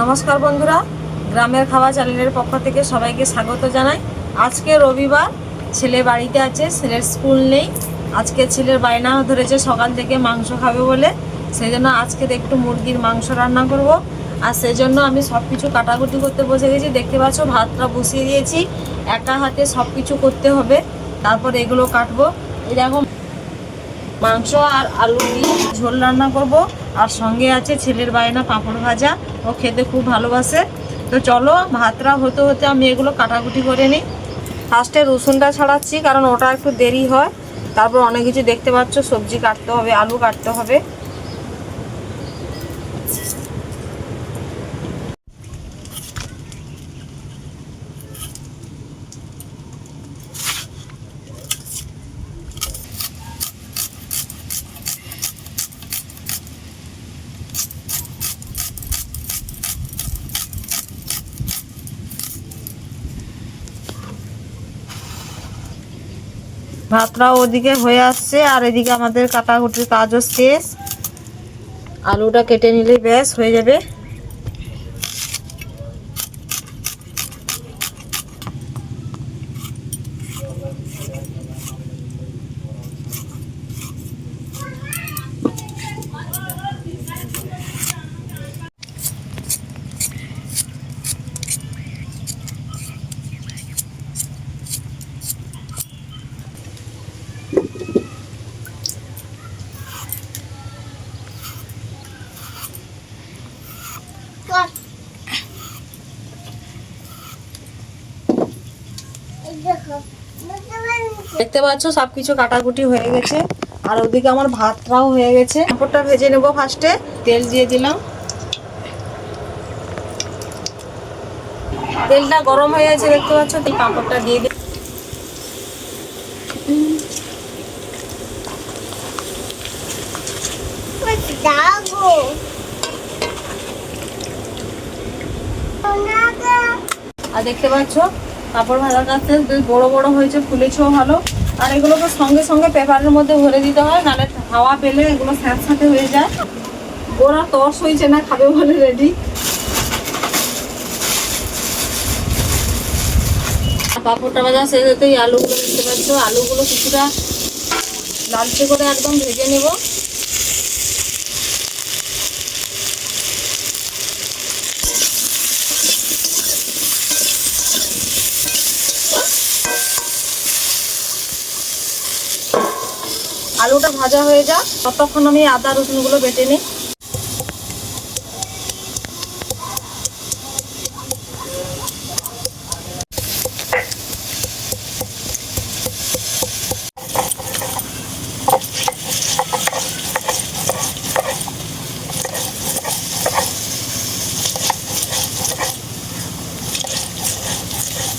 নমস্কার বন্ধুরা, গ্রামের খাওয়া চ্যানেলের পক্ষ থেকে সবাইকে স্বাগত জানাই। আজকে রবিবার, ছেলে বাড়িতে আছে, ছেলের স্কুল নেই। আজকে ছেলের বায়না ধরেছে সকাল থেকে মাংস খাবে বলে। সেই জন্য আজকে একটু মুরগির মাংস রান্না করব। আর সেই জন্য আমি সব কিছু কাটাকুটি করতে বসে গেছি। দেখতে পাচ্ছ, ভাতটা বসিয়ে দিয়েছি। একা হাতে সব কিছু করতে হবে। তারপর এগুলো কাটবো। দেখো মাংস আর আলু দিয়ে ঝোল রান্না করব। আর সঙ্গে আছে ছেলের বায়না পাঁপড় ভাজা। ও খেতে খুব ভালোবাসে। তো চলো ভাতরা হতে হতে আমি এগুলো কাটাকুটি করে নিই। ফার্স্টে রসুনটা ছাড়াচ্ছি, কারণ ওটা একটু দেরি হয়। তারপর অনেক কিছু দেখতে পাচ্ছ, সবজি কাটতে হবে, আলু কাটতে হবে। ভাতটাও ওদিকে হয়ে আসছে, আর এদিকে আমাদের কাটাকুটির কাজও শেষ। আলুটা কেটে নিলে ব্যাস, হয়ে যাবে। দেখতে পাচ্ছ, সবকিছু কাটাকুটি হয়ে গেছে। আর ওদিকে আমার ভাতটাও হয়ে গেছে। পাঁপড়টা ভেজে নেব ফার্স্টে। তেল দিয়ে দিলাম। তেলটা গরম হয়ে গেছে, দেখতে পাচ্ছ? এই পাঁপড়টা দিয়ে দিই আর দেখতে পাচ্ছ? কাপড় ভাজার কাছে বেশ বড় বড় হয়েছে, ফুলেছেও ভালো। আর এগুলোকে সঙ্গে সঙ্গে পেপারের মধ্যে ভরে দিতে হয়, নাহলে হাওয়া পেলে এগুলো স্যাঁতস্যাঁতে হয়ে যায়। ওরা তর্স হয়েছে না, খাবে বলে রেডি পাঁপড়টা বাজার হতেই আলুগুলো দেখতে পাচ্ছ, আলুগুলো কিছুটা লালচে করে একদম ভেজে নেব। আলুটা ভাজা হয়ে যাক। ততক্ষণ আমি আদা রসুনগুলো বেটে নিই।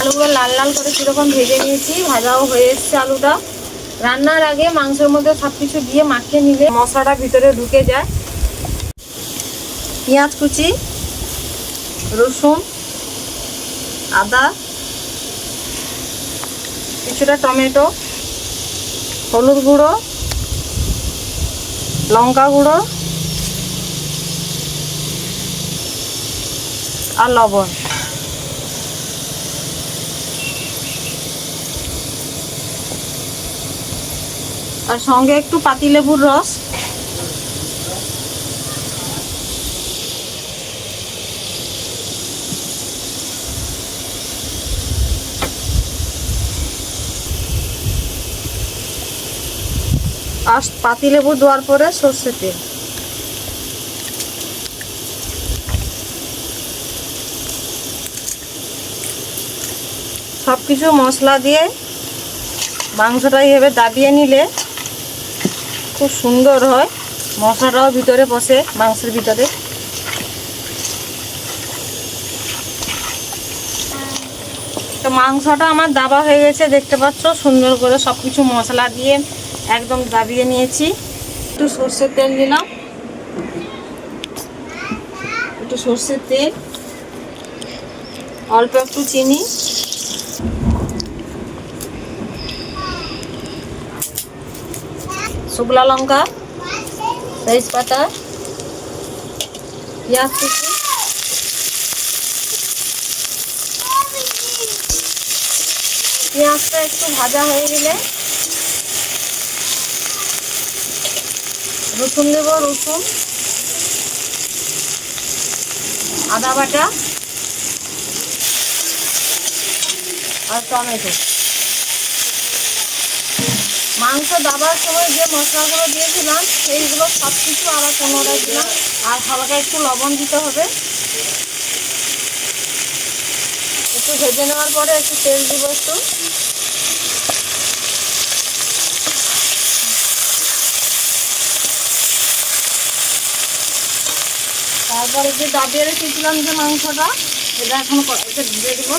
আলুগুলো লাল লাল করে কীরকম ভেজে নিয়েছি, ভাজাও হয়ে এসছে আলুটা। রান্নার আগে মাংসের মধ্যে সব কিছু দিয়ে মাখিয়ে নিলে মশলাটা ভিতরে ঢুকে যায়। পেঁয়াজ কুচি, রসুন, আদা, কিছুটা টমেটো, হলুদ গুঁড়ো, লঙ্কা গুঁড়ো আর লবণ। আর সঙ্গে একটু পাতিলেবুর রস। আর পাতিলেবু দেওয়ার পরে সর্ষে তেল। সব কিছু মশলা দিয়ে মাংসটা এইভাবে দাবিয়ে নিলে খুব সুন্দর হয়। মশলাটাও ভিতরে বসে, মাংসের ভিতরে। তো মাংসটা আমার দাবা হয়ে গেছে, দেখতে পাচ্ছ? সুন্দর করে সব কিছু মশলা দিয়ে একদম দাবিয়ে নিয়েছি। একটু সর্ষের তেল দিলাম একটু সর্ষের তেল। অল্প একটু চিনি। শুকনা লঙ্কা তেজপাতা পেঁয়াজ কুচি। পেঁয়াজটা একটু ভাজা হয়ে গেলে রসুন দেব, রসুন, আদা বাটা আর টমেটো। মাংস দাবার সময় যে মশলাগুলো দিয়েছিলাম, সেইগুলো সব কিছু আবার পুনরায় দিলাম। আর হালকা একটু লবণ দিতে হবে। একটু ভেজে নেওয়ার পরে একটু তেল দিব একটু। তারপরে যে দাবিয়ে রেখেছিলাম যে মাংসটা, এটা এখন দেবো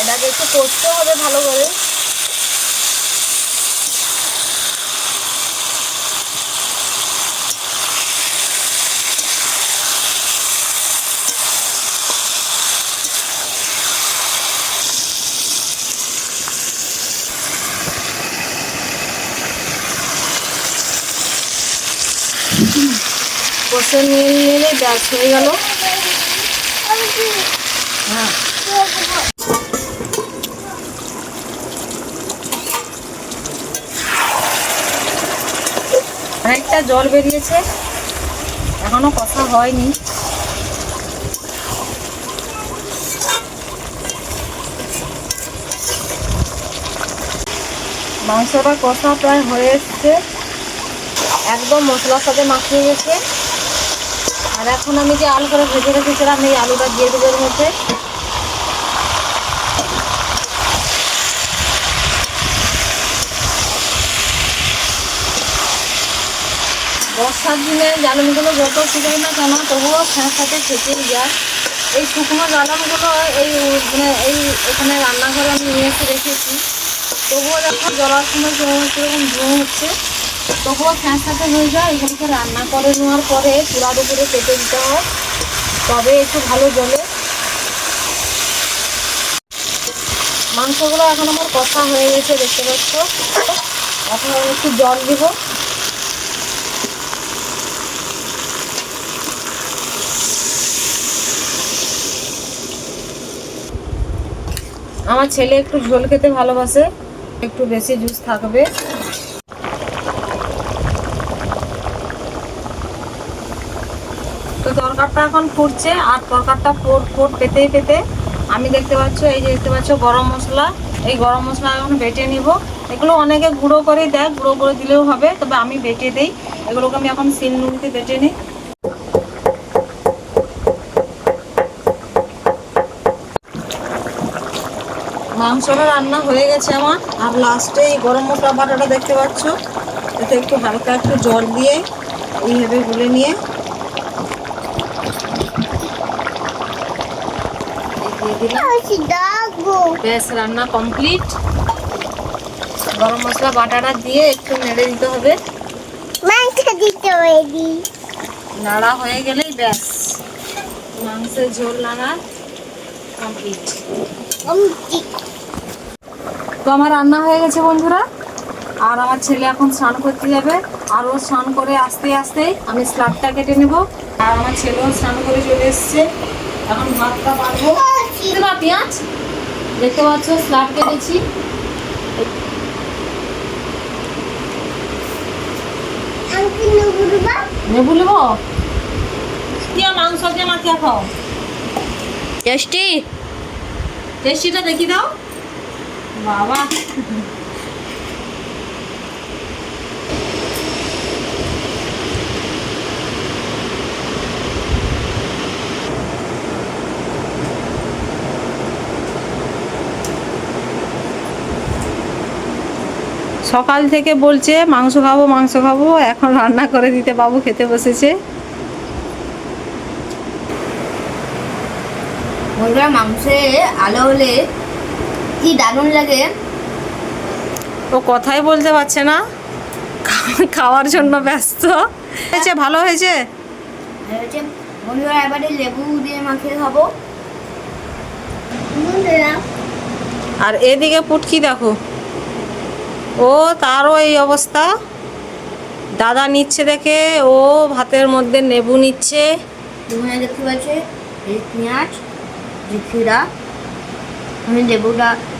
এটাকে একটু কষতে হবে ভালো করে। কষে নিয়ে নিলে ব্যাস হয়ে গেল। হ্যাঁ। জল বেরিয়েছে। এখনও কষা হয়নি। মাংসটা কষা প্রায় হয়ে এসছে। একদম মশলার সাথে মাখিয়ে গেছে আর এখন আমি যে আলু করে ভেজে রেখেছিলাম, এই আলুটা দিয়ে দেবো মধ্যে। বর্ষার দিনে জ্বালানিগুলো যত শুকাই না কেন, তবুও সাথে থেকেই যায়। এই শুকনো জ্বালানগুলো এই মানে এই এখানে রান্নাঘরে আমি নিয়ে এসে রেখেছি। তবুও যখন জ্বলার সময় কীরকম ধোঁয়া হচ্ছে, তবুও সাথে হয়ে যায়। এগুলোকে রান্না করে নেওয়ার পরে পুরার উপরে কেটে দিতে হয়। তবে একটু ভালো জ্বলে। মাংসগুলো এখন আমার কষা হয়ে গেছে, দেখতে পাচ্ছ? এখন একটু জল দিব। আমার ছেলে একটু ঝোল খেতে ভালোবাসে, একটু বেশি জুস থাকবে। তো তরকারটা এখন ফুটছে, আর তরকারটা ফোট ফোট পেতেই পেতে আমি দেখতে পাচ্ছ, এই যে দেখতে পাচ্ছ গরম মশলা। এই গরম মশলা এখন বেটে নিব। এগুলো অনেকে গুঁড়ো করে দেয়, গুঁড়ো করে দিলেও হবে, তবে আমি বেটে দিই। এগুলোকে আমি এখন সিল নুনতে বেটে নিই। মাংসটা রান্না হয়ে গেছে আমার। আর লাস্টে এই গরম মশলা বাটাটা দেখতে পাচ্ছ? এতে একটু হালকা একটু জল দিয়ে এইভাবে গুলে নিয়ে ব্যাস রান্না কমপ্লিট গরম মশলা বাটাটা দিয়ে একটু নেড়ে দিতে হবে। নাড়া হয়ে গেলেই ব্যাস। মাংসের ঝোল নাড়া কমপ্লিট তো আমার রান্না হয়ে গেছে বন্ধুরা। আর আমার ছেলে এখন স্নান করতে যাবে। আর ও স্নান করে আস্তে আস্তে আমি স্লাবটা কেটে নেব। আর আমার ছেলেও স্নান করে চলে এসছে। এখন ভাতটা বাড়বো। বা পেঁয়াজ? দেখতে পাচ্ছ স্লাব কেটেছি। নেবু নেব দিয়া মাংস দিয়ে মাখিয়ে খাও। টেস্টি? টেস্টিটা দেখি দাও। বাবা। সকাল থেকে বলছে, মাংস খাব মাংস খাব। এখন রান্না করে দিতে বাবু খেতে বসেছে। মাংসে আলো হলে কি দারুণ লাগে। ও কথাই বলতে পারছে না। খাওয়ার জন্য ব্যস্ত। হয়েছে ভালো হয়েছে? বন্ধুরা এবারে লেবু দিয়ে মাখিয়ে খাব। আর এদিকে পুটকি দেখো। ও তারও এই অবস্থা। দাদা নিচ্ছে দেখে ও ভাতের মধ্যে নেবু নিচ্ছে। দেখতে পাচ্ছ পেঁয়াজ খিরা আমি লেবুটা নিচে নি-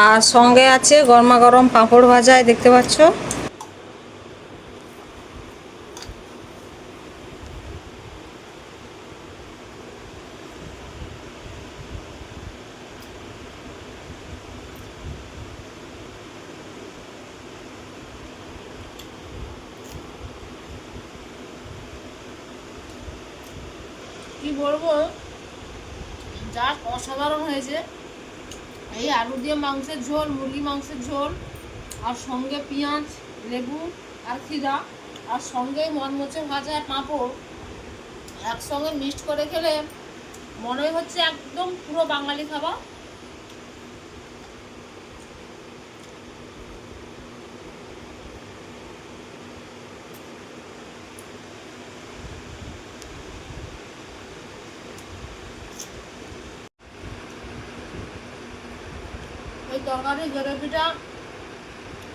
আর সঙ্গে আছে গরমা গরম পাঁপড় ভাজা দেখতে পাচ্ছ? কি বলব? যা অসাধারণ হয়েছে। এই আলু দিয়ে মাংসের ঝোল, মুরগি মাংসের ঝোল, আর সঙ্গে পেঁয়াজ, লেবু, আর খিদা, আর সঙ্গে মনমোচে ভাজা পাঁপড় একসঙ্গে মিক্সড করে খেলে মনে হচ্ছে একদম পুরো বাঙালি খাবার। তরকারির গ্রেভিটা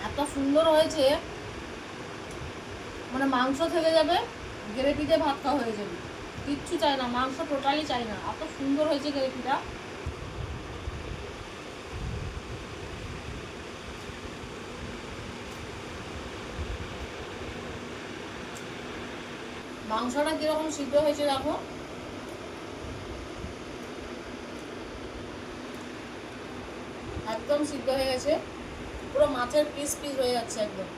এত সুন্দর হয়েছে মানে মাংস থেকে যাবে গ্রেভি দিয়ে ভাত খাওয়া হয়ে যাবে। কিচ্ছু চাই না, মাংস টোটালি চাই না। এত সুন্দর হয়েছে গ্রেভিটা মাংসটা কীরকম সিদ্ধ হয়েছে দেখো। একদম সিদ্ধ হয়ে গেছে। পুরো মাছের পিস পিস হয়ে যাচ্ছে একদম।